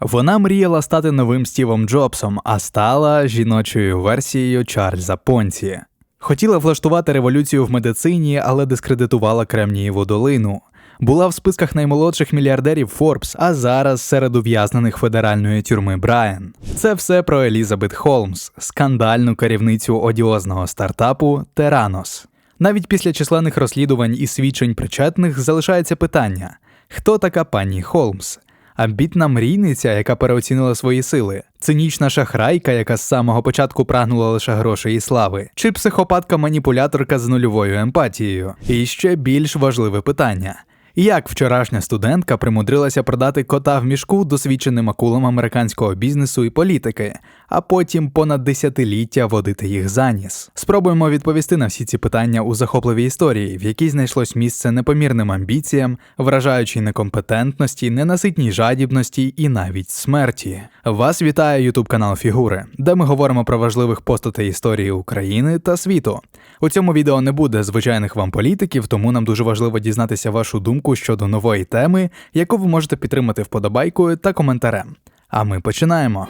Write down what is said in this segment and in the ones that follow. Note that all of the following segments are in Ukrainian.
Вона мріяла стати новим Стівом Джобсом, а стала жіночою версією Чарльза Понці. Хотіла влаштувати революцію в медицині, але дискредитувала Кремнієву долину. Була в списках наймолодших мільярдерів Forbes, а зараз серед ув'язнених федеральної тюрми Брайан. Це все про Елізабет Холмс, скандальну керівницю одіозного стартапу Теранос. Навіть після численних розслідувань і свідчень причетних залишається питання: хто така пані Холмс? Амбітна мрійниця, яка переоцінила свої сили, цинічна шахрайка, яка з самого початку прагнула лише грошей і слави, чи психопатка-маніпуляторка з нульовою емпатією. І ще більш важливе питання: як вчорашня студентка примудрилася продати кота в мішку досвідченим акулам американського бізнесу і політики, а потім понад десятиліття водити їх за ніс? Спробуємо відповісти на всі ці питання у захопливій історії, в якій знайшлось місце непомірним амбіціям, вражаючій некомпетентності, ненаситній жадібності і навіть смерті. Вас вітає Ютуб канал Фігури, де ми говоримо про важливих постатей історії України та світу. У цьому відео не буде звичайних вам політиків, тому нам дуже важливо дізнатися вашу думку щодо нової теми, яку ви можете підтримати вподобайкою та коментарем. А ми починаємо.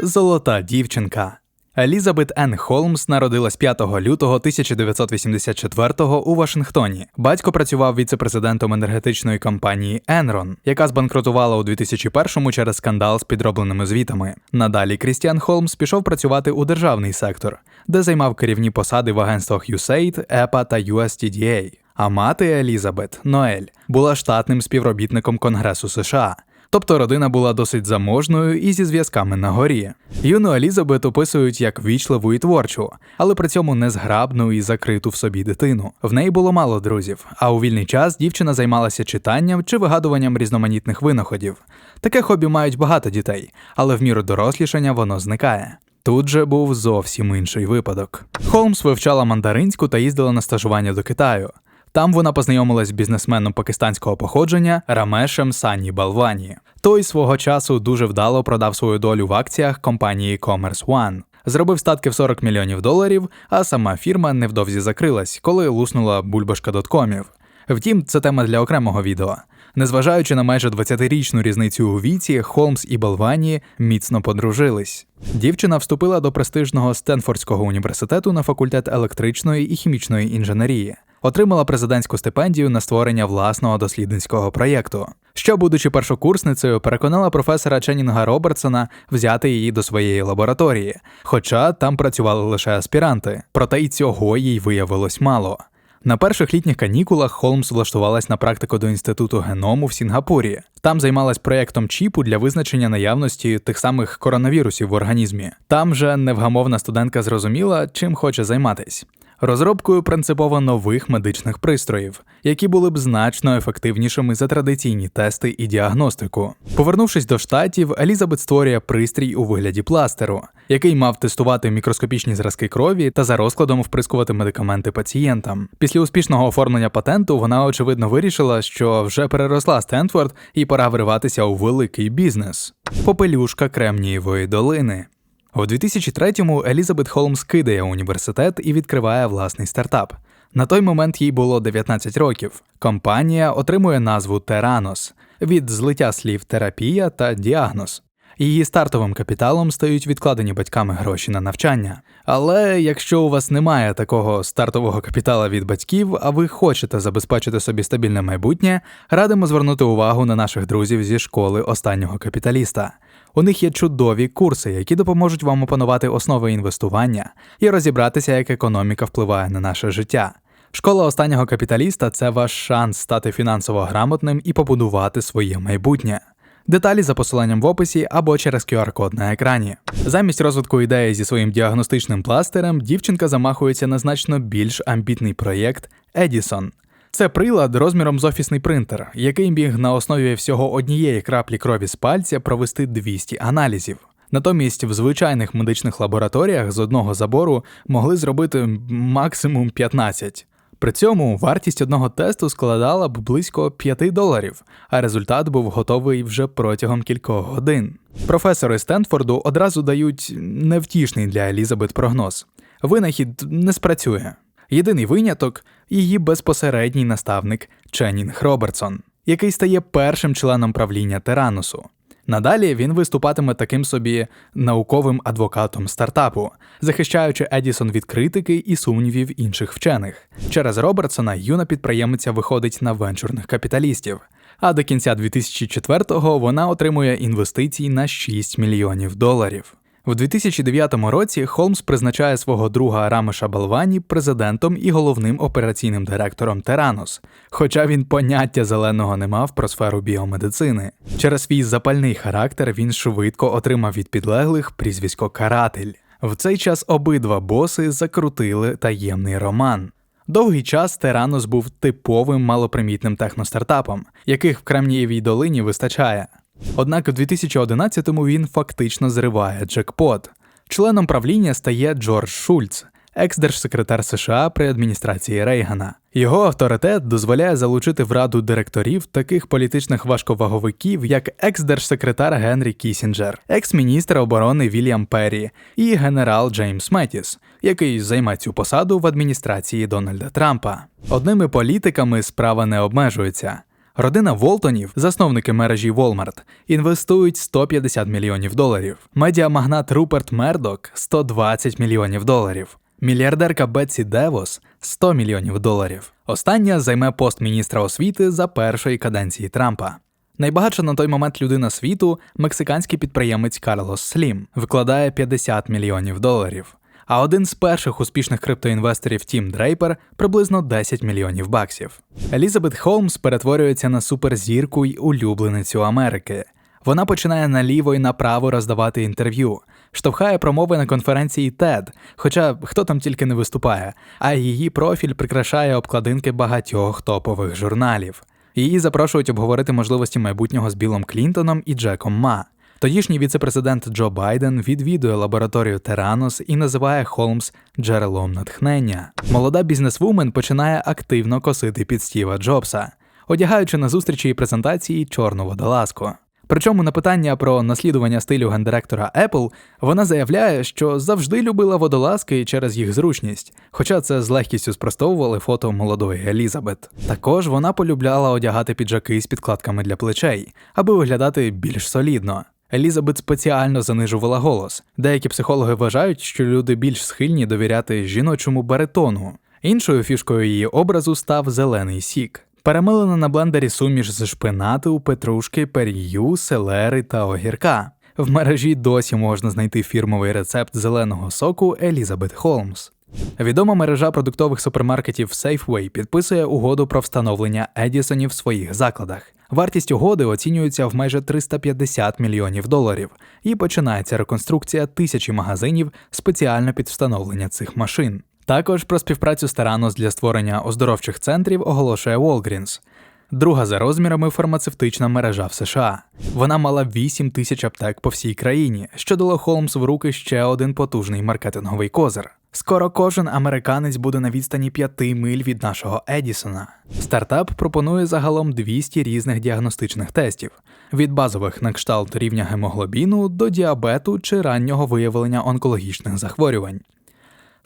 Золота дівчинка. Елізабет Енн Холмс народилась 5 лютого 1984-го у Вашингтоні. Батько працював віце-президентом енергетичної компанії Enron, яка збанкрутувала у 2001-му через скандал з підробленими звітами. Надалі Крістіан Холмс пішов працювати у державний сектор, де займав керівні посади в агентствах USAID, EPA та USTDA. А мати Елізабет Ноель була штатним співробітником Конгресу США. Тобто родина була досить заможною і зі зв'язками на горі. Юну Елізабет описують як вічливу і творчу, але при цьому незграбну і закриту в собі дитину. В неї було мало друзів, а у вільний час дівчина займалася читанням чи вигадуванням різноманітних винаходів. Таке хобі мають багато дітей, але в міру дорослішання воно зникає. Тут же був зовсім інший випадок. Холмс вивчала мандаринську та їздила на стажування до Китаю. Там вона познайомилась з бізнесменом пакистанського походження Рамешем Сані Балвані. Той свого часу дуже вдало продав свою долю в акціях компанії Commerce One. Зробив статки в 40 мільйонів доларів, а сама фірма невдовзі закрилась, коли луснула бульбашка доткомів. Втім, це тема для окремого відео. Незважаючи на майже 20-річну різницю у віці, Холмс і Балвані міцно подружились. Дівчина вступила до престижного Стенфордського університету на факультет електричної і хімічної інженерії отримала президентську стипендію на створення власного дослідницького проєкту. Що, будучи першокурсницею, переконала професора Ченнінга Робертсона взяти її до своєї лабораторії, хоча там працювали лише аспіранти, проте й цього їй виявилось мало. На перших літніх канікулах Холмс влаштувалась на практику до інституту геному в Сінгапурі. Там займалась проєктом чіпу для визначення наявності тих самих коронавірусів в організмі. Там же невгамовна студентка зрозуміла, чим хоче займатись розробкою принципово нових медичних пристроїв, які були б значно ефективнішими за традиційні тести і діагностику. Повернувшись до штатів, Елізабет створює пристрій у вигляді пластеру, який мав тестувати мікроскопічні зразки крові та за розкладом вприскувати медикаменти пацієнтам. Після успішного оформлення патенту вона очевидно вирішила, що вже переросла Стенфорд і пора вриватися у великий бізнес. Попелюшка Кремнієвої долини. У 2003-му Елізабет Холмс кидає університет і відкриває власний стартап. На той момент їй було 19 років. Компанія отримує назву Теранос від злиття слів терапія та діагноз. Її стартовим капіталом стають відкладені батьками гроші на навчання. Але якщо у вас немає такого стартового капітала від батьків, а ви хочете забезпечити собі стабільне майбутнє, радимо звернути увагу на наших друзів зі школи останнього капіталіста. У них є чудові курси, які допоможуть вам опанувати основи інвестування і розібратися, як економіка впливає на наше життя. Школа останнього капіталіста це ваш шанс стати фінансово грамотним і побудувати своє майбутнє. Деталі за посиланням в описі або через QR-код на екрані. Замість розвитку ідеї зі своїм діагностичним пластером дівчинка замахується на значно більш амбітний проєкт Edison. Це прилад розміром з офісний принтер, який міг на основі всього однієї краплі крові з пальця провести 200 аналізів. Натомість в звичайних медичних лабораторіях з одного забору могли зробити максимум 15. При цьому вартість одного тесту складала б близько 5 доларів, а результат був готовий вже протягом кількох годин. Професори Стенфорду одразу дають невтішний для Елізабет прогноз: винахід не спрацює. Єдиний виняток її безпосередній наставник Ченнінг Робертсон, який стає першим членом правління Теранусу. Надалі він виступатиме таким собі науковим адвокатом стартапу, захищаючи Едісон від критики і сумнівів інших вчених. Через Робертсона юна підприємиця виходить на венчурних капіталістів. А до кінця 2004-го вона отримує інвестицій на 6 мільйонів доларів. В 2009 році Холмс призначає свого друга Рамеша Балвані президентом і головним операційним директором Теранос, хоча він поняття зеленого не мав про сферу біомедицини. Через свій запальний характер він швидко отримав від підлеглих прізвисько Каратель. В цей час обидва боси закрутили таємний роман. Довгий час Теранос був типовим малопримітним техностартапом, яких в Кремнієвій долині вистачає. Однак у 2011-му він фактично зриває джекпот. Членом правління стає Джордж Шульц, екс-держсекретар США при адміністрації Рейгана. Його авторитет дозволяє залучити в раду директорів таких політичних важковаговиків, як екс-держсекретар Генрі Кісінджер, екс-міністр оборони Вільям Перрі і генерал Джеймс Метіс, який займе цю посаду в адміністрації Дональда Трампа. Одними політиками справа не обмежується. Родина Волтонів, засновники мережі Walmart, інвестують 150 мільйонів доларів. Медіамагнат Руперт Мердок 120 мільйонів доларів. Мільярдерка Бетсі Девос 100 мільйонів доларів. Остання займе пост міністра освіти за першої каденції Трампа. Найбагатша на той момент людина світу мексиканський підприємець Карлос Слім викладає 50 мільйонів доларів. А один з перших успішних криптоінвесторів Тім Дрейпер приблизно 10 мільйонів баксів. Елізабет Холмс перетворюється на суперзірку й улюбленицю Америки. Вона починає наліво і направо роздавати інтерв'ю, штовхає промови на конференції TED, хоча хто там тільки не виступає, а її профіль прикрашає обкладинки багатьох топових журналів. Її запрошують обговорити можливості майбутнього з Білом Клінтоном і Джеком Ма. Тодішній віцепрезидент Джо Байден відвідує лабораторію Теранос і називає Холмс джерелом натхнення. Молода бізнесвумен починає активно косити під Стіва Джобса, одягаючи на зустрічі і презентації чорну водолазку. Причому на питання про наслідування стилю гендиректора Apple вона заявляє, що завжди любила водолазки через їх зручність, хоча це з легкістю спростовували фото молодої Елізабет. Також вона полюбляла одягати піджаки з підкладками для плечей, аби виглядати більш солідно. Елізабет спеціально занижувала голос. Деякі психологи вважають, що люди більш схильні довіряти жіночому баритону. Іншою фішкою її образу став зелений сік. Перемилена на блендері суміш з шпинату, петрушки, пер'ю, селери та огірка. В мережі досі можна знайти фірмовий рецепт зеленого соку Елізабет Холмс. Відома мережа продуктових супермаркетів Safeway підписує угоду про встановлення Едісонів в своїх закладах. Вартість угоди оцінюється в майже 350 мільйонів доларів, і починається реконструкція тисячі магазинів спеціально під встановлення цих машин. Також про співпрацю з для створення оздоровчих центрів оголошує Walgreens. Друга за розмірами фармацевтична мережа в США. Вона мала 8 тисяч аптек по всій країні, що дало Холмс в руки ще один потужний маркетинговий козир. Скоро кожен американець буде на відстані 5 миль від нашого Едісона. Стартап пропонує загалом 200 різних діагностичних тестів: від базових на кшталт рівня гемоглобіну до діабету чи раннього виявлення онкологічних захворювань.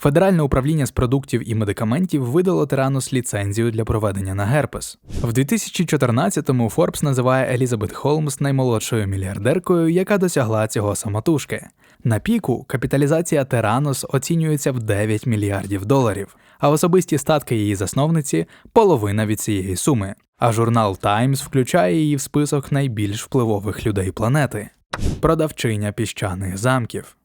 Федеральне управління з продуктів і медикаментів видало Теранус ліцензію для проведення на герпес. В 2014-му Форбс називає Елізабет Холмс наймолодшою мільярдеркою, яка досягла цього самотужки. На піку капіталізація Теранус оцінюється в 9 мільярдів доларів, а особисті статки її засновниці половина від цієї суми. А журнал Times включає її в список найбільш впливових людей планети продавчиня піщаних замків.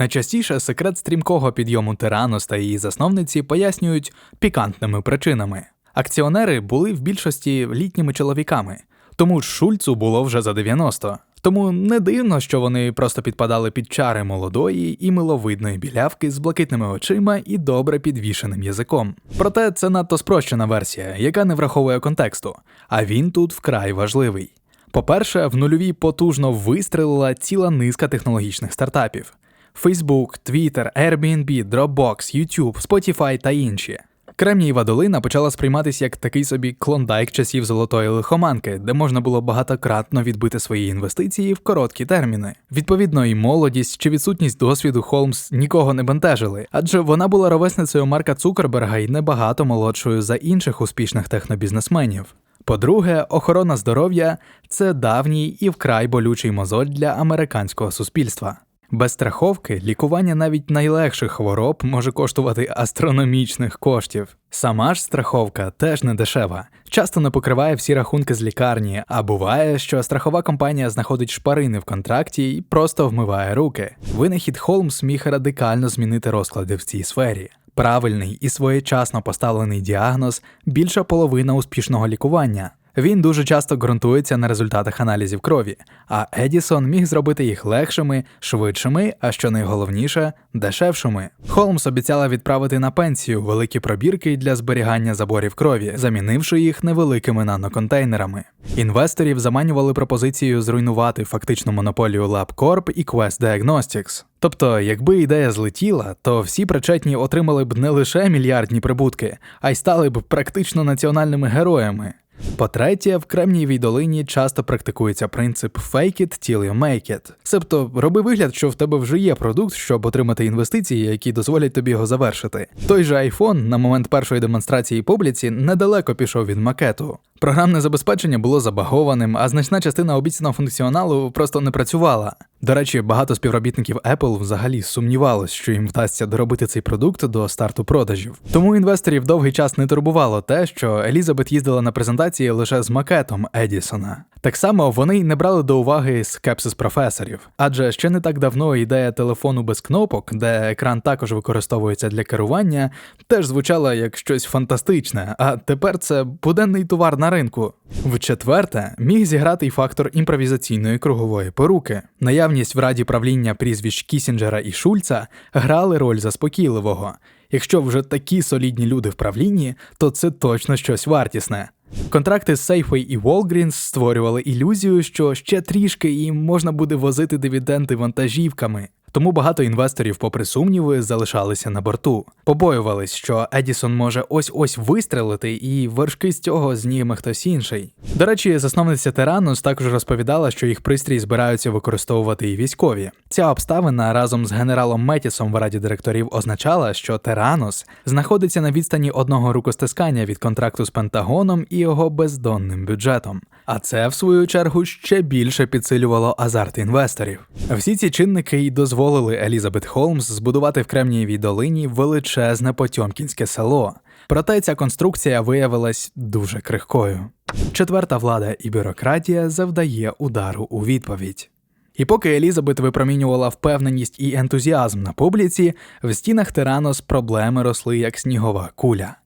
Найчастіше секрет стрімкого підйому Теранос та її засновниці пояснюють пікантними причинами. Акціонери були в більшості літніми чоловіками, тому Шульцу було вже за 90. Тому не дивно, що вони просто підпадали під чари молодої і миловидної білявки з блакитними очима і добре підвішеним язиком. Проте це надто спрощена версія, яка не враховує контексту, а він тут вкрай важливий. По-перше, в нульовій потужно вистрелила ціла низка технологічних стартапів: Facebook, Twitter, Airbnb, Dropbox, YouTube, Spotify та інші. Кремнієва долина почала сприйматися як такий собі клондайк часів золотої лихоманки, де можна було багатократно відбити свої інвестиції в короткі терміни. Відповідно, і молодість чи відсутність досвіду Холмс нікого не бентежили, адже вона була ровесницею Марка Цукерберга і небагато молодшою за інших успішних технобізнесменів. По-друге, охорона здоров'я це давній і вкрай болючий мозоль для американського суспільства. Без страховки лікування навіть найлегших хвороб може коштувати астрономічних коштів. Сама ж страховка теж не дешева, часто не покриває всі рахунки з лікарні, а буває, що страхова компанія знаходить шпарини в контракті і просто вмиває руки. Винахід Холмс міг радикально змінити розклади в цій сфері. Правильний і своєчасно поставлений діагноз більша половина успішного лікування. Він дуже часто ґрунтується на результатах аналізів крові, а Едісон міг зробити їх легшими, швидшими, а що найголовніше, дешевшими. Холмс обіцяла відправити на пенсію великі пробірки для зберігання заборів крові, замінивши їх невеликими наноконтейнерами. Інвесторів заманювали пропозицією зруйнувати фактичну монополію LabCorp і Quest Diagnostics. Тобто, якби ідея злетіла, то всі причетні отримали б не лише мільярдні прибутки, а й стали б практично національними героями. По-третє, в Кремнієвій долині часто практикується принцип «fake it till you make it». Себто роби вигляд, що в тебе вже є продукт, щоб отримати інвестиції, які дозволять тобі його завершити. Той же iPhone на момент першої демонстрації публіці недалеко пішов від макету. Програмне забезпечення було забагованим, а значна частина обіцяного функціоналу просто не працювала. До речі, багато співробітників Apple взагалі сумнівалось, що їм вдасться доробити цей продукт до старту продажів. Тому інвесторів довгий час не турбувало те, що Елізабет їздила на презентації лише з макетом Едісона. Так само вони й не брали до уваги скепсис професорів, адже ще не так давно ідея телефону без кнопок, де екран також використовується для керування, теж звучала як щось фантастичне, а тепер це буденний товар на ринку. В четверте, міг зіграти й фактор імпровізаційної кругової поруки. Наявність в раді правління прізвищ Кісінджера і Шульца грали роль заспокійливого. Якщо вже такі солідні люди в правлінні, то це точно щось вартісне. Контракти з Safeway і Walgreens створювали ілюзію, що ще трішки їм можна буде возити дивіденди вантажівками. Тому багато інвесторів, попри сумніви, залишалися на борту. Побоювались, що Едісон може ось ось вистрелити, і вершки з цього зніме хтось інший. До речі, засновниця Теранус також розповідала, що їх пристрій збираються використовувати і військові. Ця обставина разом з генералом Метісом в раді директорів означала, що Теранус знаходиться на відстані одного рукостискання від контракту з Пентагоном і його бездонним бюджетом. А це, в свою чергу, ще більше підсилювало азарт інвесторів. Всі ці чинники й дозволили Елізабет Холмс збудувати в Кремнієвій долині величезне Потьомкінське село. Проте ця конструкція виявилась дуже крихкою. Четверта влада і бюрократія завдає удару у відповідь. І поки Елізабет випромінювала впевненість і ентузіазм на публіці, в стінах Тиранос проблеми росли як снігова куля.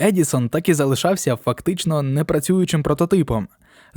Едісон так і залишався фактично непрацюючим прототипом.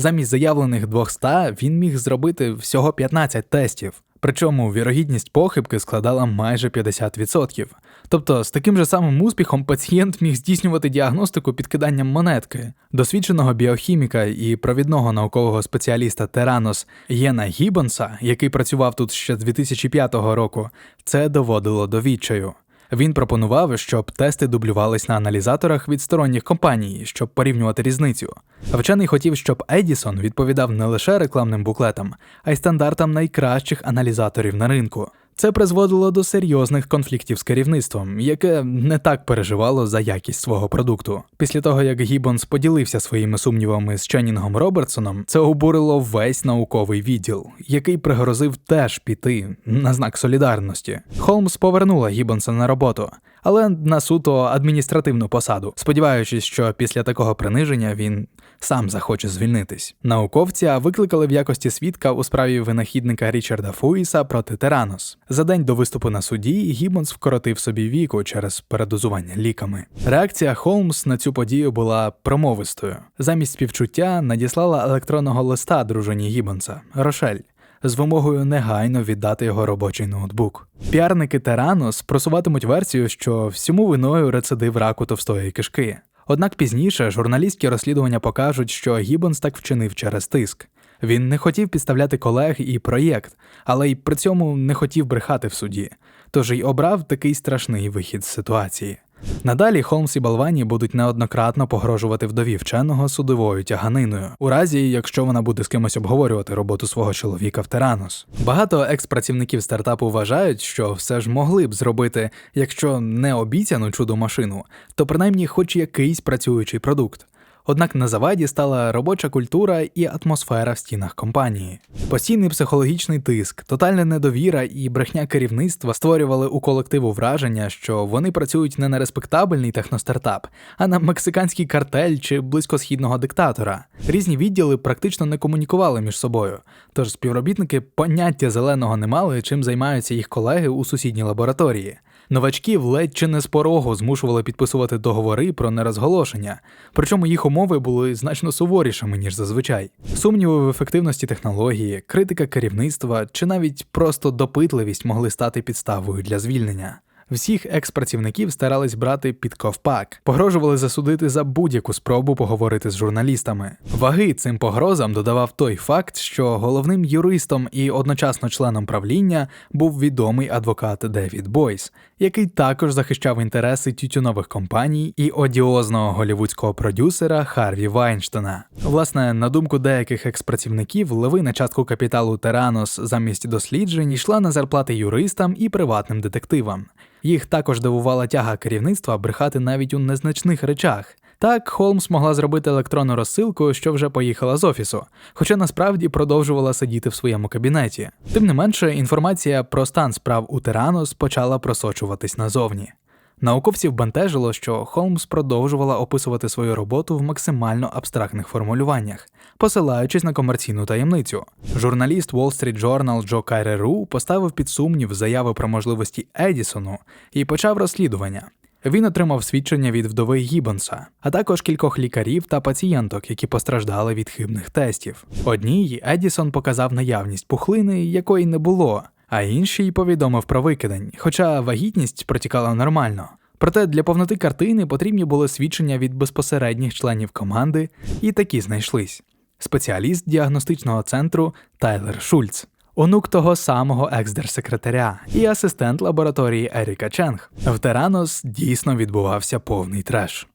Замість заявлених 200 він міг зробити всього 15 тестів. Причому вірогідність похибки складала майже 50%. Тобто з таким же самим успіхом пацієнт міг здійснювати діагностику підкиданням монетки. Досвідченого біохіміка і провідного наукового спеціаліста Теранос Єна Гіббонса, який працював тут ще з 2005 року, це доводило до відчаю. Він пропонував, щоб тести дублювались на аналізаторах від сторонніх компаній, щоб порівнювати різницю. Вчений хотів, щоб Едісон відповідав не лише рекламним буклетам, а й стандартам найкращих аналізаторів на ринку. Це призводило до серйозних конфліктів з керівництвом, яке не так переживало за якість свого продукту. Після того, як Гіббонс поділився своїми сумнівами з Ченнінгом Робертсоном, це обурило весь науковий відділ, який пригрозив теж піти на знак солідарності. Холмс повернула Гіббонса на роботу. Але на суто адміністративну посаду, сподіваючись, що після такого приниження він сам захоче звільнитись. Науковця викликали в якості свідка у справі винахідника Річарда Фуїса проти Теранос. За день до виступу на суді Гіббонс вкоротив собі віку через передозування ліками. Реакція Холмс на цю подію була промовистою. Замість співчуття надіслала електронного листа дружині Гіббонса Рошель. З вимогою негайно віддати його робочий ноутбук. Піарники Теранос просуватимуть версію, що всьому виною рецидив раку товстої кишки. Однак пізніше журналістські розслідування покажуть, що Гіббонс так вчинив через тиск. Він не хотів підставляти колег і проєкт, але й при цьому не хотів брехати в суді, тож й обрав такий страшний вихід з ситуації. Надалі Холмс і Балвані будуть неоднократно погрожувати вдові вченого судовою тяганиною, у разі, якщо вона буде з кимось обговорювати роботу свого чоловіка в Теранос. Багато екс-працівників стартапу вважають, що все ж могли б зробити, якщо не обіцяну чудо машину, то принаймні хоч якийсь працюючий продукт. Однак на заваді стала робоча культура і атмосфера в стінах компанії. Постійний психологічний тиск, тотальна недовіра і брехня керівництва створювали у колективу враження, що вони працюють не на респектабельний техностартап, а на мексиканський картель чи близькосхідного диктатора. Різні відділи практично не комунікували між собою, тож співробітники поняття зеленого не мали, чим займаються їх колеги у сусідній лабораторії. Новачків ледь чи не з порогу змушували підписувати договори про нерозголошення, причому їх умови були значно суворішими, ніж зазвичай. Сумніви в ефективності технології, критика керівництва чи навіть просто допитливість могли стати підставою для звільнення. Всіх екс-працівників старались брати під ковпак, погрожували засудити за будь-яку спробу поговорити з журналістами. Ваги цим погрозам додавав той факт, що головним юристом і одночасно членом правління був відомий адвокат Девід Бойс, який також захищав інтереси тютюнових компаній і одіозного голівудського продюсера Харві Вайнштона. Власне, на думку деяких експрацівників, леви левина частку капіталу Теранос замість досліджень йшла на зарплати юристам і приватним детективам. Їх також дивувала тяга керівництва брехати навіть у незначних речах. Так, Холмс могла зробити електронну розсилку, що вже поїхала з офісу, хоча насправді продовжувала сидіти в своєму кабінеті. Тим не менше, інформація про стан справ у Теранос почала просочуватись назовні. Науковців бентежило, що Холмс продовжувала описувати свою роботу в максимально абстрактних формулюваннях, посилаючись на комерційну таємницю. Журналіст Wall Street Journal Джо Кайреру поставив під сумнів заяви про можливості Едісону і почав розслідування. Він отримав свідчення від вдови Гіббонса, а також кількох лікарів та пацієнток, які постраждали від хибних тестів. Одній Едісон показав наявність пухлини, якої не було, а інший повідомив про викидень, хоча вагітність протікала нормально. Проте для повноти картини потрібні були свідчення від безпосередніх членів команди, і такі знайшлись. Спеціаліст діагностичного центру Тайлер Шульц, онук того самого екс-держсекретаря і асистент лабораторії Еріка Ченг. В Теранос дійсно відбувався повний треш.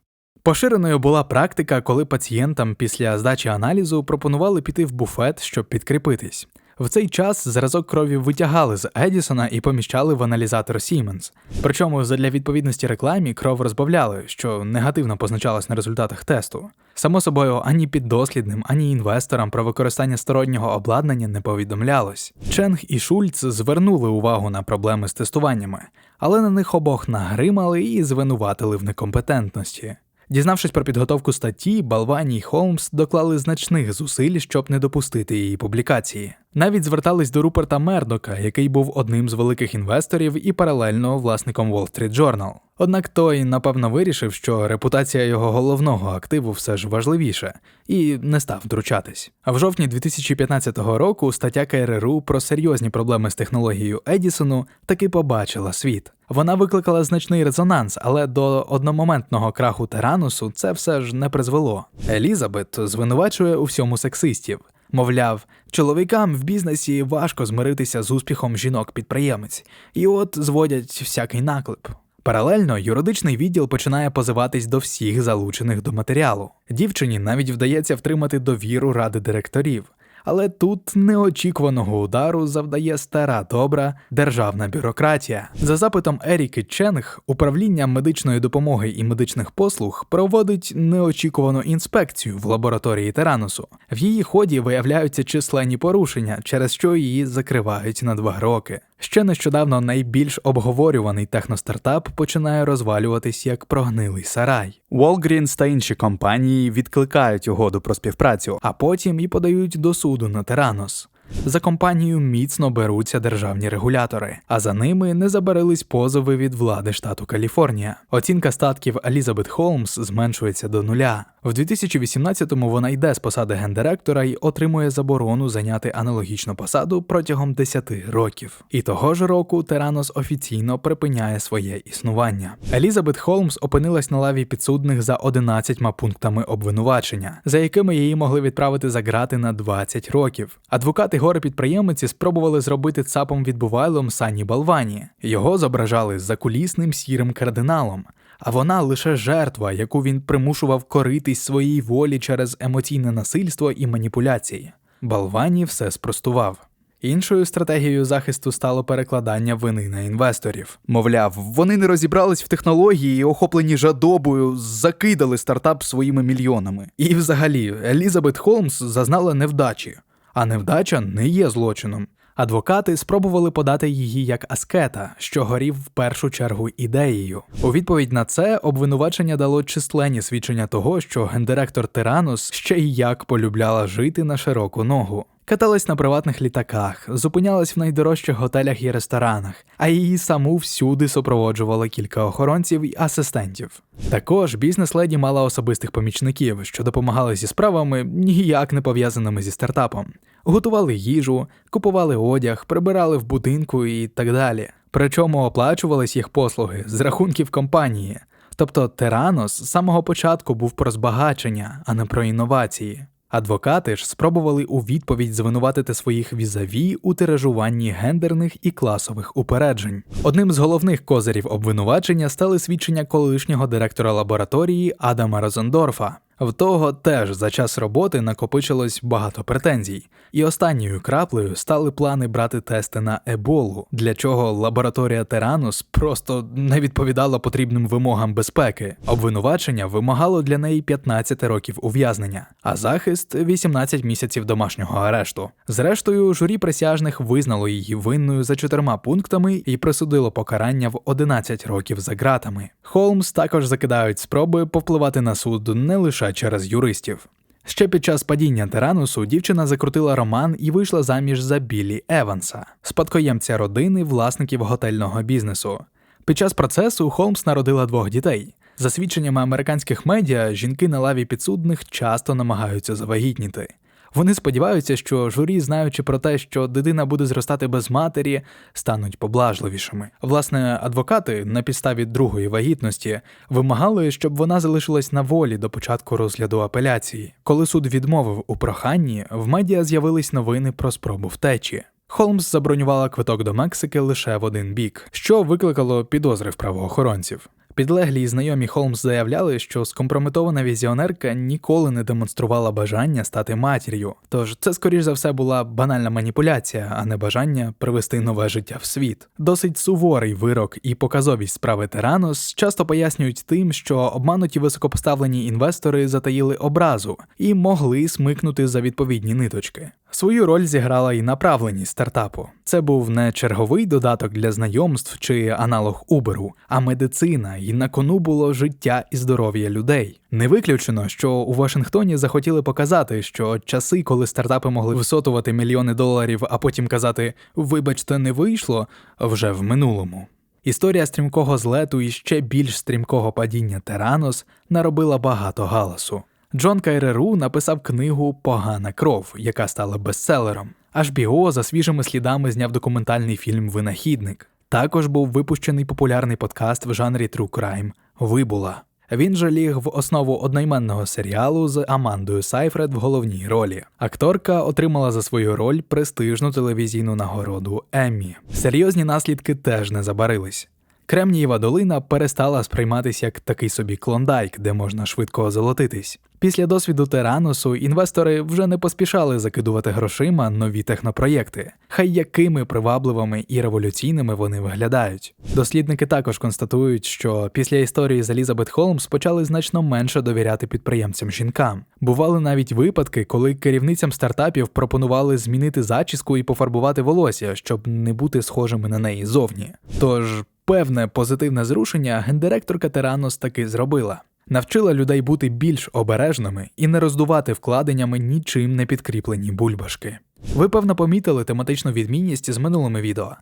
Поширеною була практика, коли пацієнтам після здачі аналізу пропонували піти в буфет, щоб підкріпитись. В цей час зразок крові витягали з Едісона і поміщали в аналізатор Siemens. Причому задля відповідності рекламі кров розбавляли, що негативно позначалось на результатах тесту. Само собою, ані піддослідним, ані інвесторам про використання стороннього обладнання не повідомлялось. Ченг і Шульц звернули увагу на проблеми з тестуваннями, але на них обох нагримали і звинуватили в некомпетентності. Дізнавшись про підготовку статті, Балвані й Холмс доклали значних зусиль, щоб не допустити її публікації. Навіть звертались до Руперта Мердока, який був одним з великих інвесторів і паралельно власником Wall Street Journal. Однак той, напевно, вирішив, що репутація його головного активу все ж важливіше, і не став втручатись. А в жовтні 2015 року стаття КРРУ про серйозні проблеми з технологією Едісону таки побачила світ. Вона викликала значний резонанс, але до одномоментного краху Теранусу це все ж не призвело. Елізабет звинувачує у всьому сексистів. Мовляв, чоловікам в бізнесі важко змиритися з успіхом жінок-підприємець, і от зводять всякий наклеп. Паралельно юридичний відділ починає позиватись до всіх залучених до матеріалу. Дівчині навіть вдається втримати довіру ради директорів. Але тут неочікуваного удару завдає стара добра державна бюрократія. За запитом Еріки Ченг, управління медичної допомоги і медичних послуг проводить неочікувану інспекцію в лабораторії Теранусу. В її ході виявляються численні порушення, через що її закривають на два роки. Ще нещодавно найбільш обговорюваний техностартап починає розвалюватись як прогнилий сарай. Walgreens та інші компанії відкликають угоду про співпрацю, а потім і подають до суду на Теранос. За компанію міцно беруться державні регулятори, а за ними не забарились позови від влади штату Каліфорнія. Оцінка статків Елізабет Холмс зменшується до нуля. В 2018-му вона йде з посади гендиректора і отримує заборону зайняти аналогічну посаду протягом 10 років. І того ж року Теранос офіційно припиняє своє існування. Елізабет Холмс опинилась на лаві підсудних за 11 пунктами обвинувачення, за якими її могли відправити за грати на 20 років. Адвокати горе підприємиці спробували зробити цапом відбувайлом Сані Балвані. Його зображали закулісним сірим кардиналом а вона лише жертва, яку він примушував коритись своїй волі через емоційне насильство і маніпуляції. Балвані все спростував. Іншою стратегією захисту стало перекладання вини на інвесторів. Мовляв, вони не розібрались в технології і охоплені жадобою, закидали стартап своїми мільйонами. І взагалі, Елізабет Холмс зазнала невдачі, а невдача не є злочином. Адвокати спробували подати її як аскета, що горів в першу чергу ідеєю. У відповідь на це обвинувачення дало численні свідчення того, що гендиректор Тиранус ще й як полюбляла жити на широку ногу. Каталась на приватних літаках, зупинялась в найдорожчих готелях і ресторанах, а її саму всюди супроводжували кілька охоронців і асистентів. Також бізнес-леді мала особистих помічників, що допомагали зі справами, ніяк не пов'язаними зі стартапом. Готували їжу, купували одяг, прибирали в будинку і так далі. Причому оплачувались їх послуги з рахунків компанії. Тобто Теранос з самого початку був про збагачення, а не про інновації. Адвокати ж спробували у відповідь звинуватити своїх візаві у тиражуванні гендерних і класових упереджень. Одним з головних козирів обвинувачення стали свідчення колишнього директора лабораторії Адама Розендорфа. В того теж за час роботи накопичилось багато претензій, і останньою краплею стали плани брати тести на еболу, для чого лабораторія Теранус просто не відповідала потрібним вимогам безпеки. Обвинувачення вимагало для неї 15 років ув'язнення, а захист 18 місяців домашнього арешту. Зрештою, журі присяжних визнало її винною за чотирма пунктами і присудило покарання в 11 років за ґратами. Холмс також закидають спроби повпливати на суд не лише через юристів. Ще під час падіння Теранусу дівчина закрутила роман і вийшла заміж за Біллі Еванса, спадкоємця родини власників готельного бізнесу. Під час процесу Холмс народила двох дітей. За свідченнями американських медіа, жінки на лаві підсудних часто намагаються завагітніти. Вони сподіваються, що журі, знаючи про те, що дитина буде зростати без матері, стануть поблажливішими. Власне, адвокати на підставі другої вагітності вимагали, щоб вона залишилась на волі до початку розгляду апеляції. Коли суд відмовив у проханні, в медіа з'явились новини про спробу втечі. Холмс забронювала квиток до Мексики лише в один бік, що викликало підозри в правоохоронців. Підлеглі і знайомі Холмс заявляли, що скомпрометована візіонерка ніколи не демонструвала бажання стати матір'ю. Тож це, скоріш за все, була банальна маніпуляція, а не бажання привести нове життя в світ. Досить суворий вирок і показовість справи Теранос часто пояснюють тим, що обмануті високопоставлені інвестори затаїли образу і могли смикнути за відповідні ниточки. Свою роль зіграла і направленість стартапу. Це був не черговий додаток для знайомств чи аналог Uber, а медицина, і на кону було життя і здоров'я людей. Не виключено, що у Вашингтоні захотіли показати, що часи, коли стартапи могли висотувати мільйони доларів, а потім казати Вибачте, не вийшло, вже в минулому. Історія стрімкого злету і ще більш стрімкого падіння Теранос наробила багато галасу. Джон Кайреру написав книгу Погана кров, яка стала бестселером. HBO за свіжими слідами зняв документальний фільм Винахідник. Також був випущений популярний подкаст в жанрі True Crime Вибула. Він же ліг в основу одноіменного серіалу з Амандою Сайфред в головній ролі. Акторка отримала за свою роль престижну телевізійну нагороду Еммі. Серйозні наслідки теж не забарились. Кремнієва долина перестала сприйматися як такий собі клондайк, де можна швидко озолотитись. Після досвіду Теранусу інвестори вже не поспішали закидувати грошима нові технопроєкти, хай якими привабливими і революційними вони виглядають. Дослідники також констатують, що після історії з Елізабет Холмс почали значно менше довіряти підприємцям жінкам. Бували навіть випадки, коли керівницям стартапів пропонували змінити зачіску і пофарбувати волосся, щоб не бути схожими на неї зовні. Тож певне позитивне зрушення гендиректорка Теранос таки зробила. Навчила людей бути більш обережними і не роздувати вкладеннями нічим не підкріплені бульбашки. Ви певно помітили тематичну відмінність з минулими відео.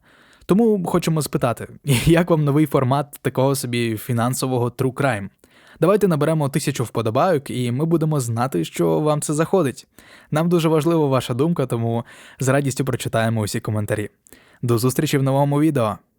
Тому хочемо спитати, як вам новий формат такого собі фінансового true crime? Давайте наберемо тисячу вподобайок, і ми будемо знати, що вам це заходить. Нам дуже важлива ваша думка, тому з радістю прочитаємо усі коментарі. До зустрічі в новому відео.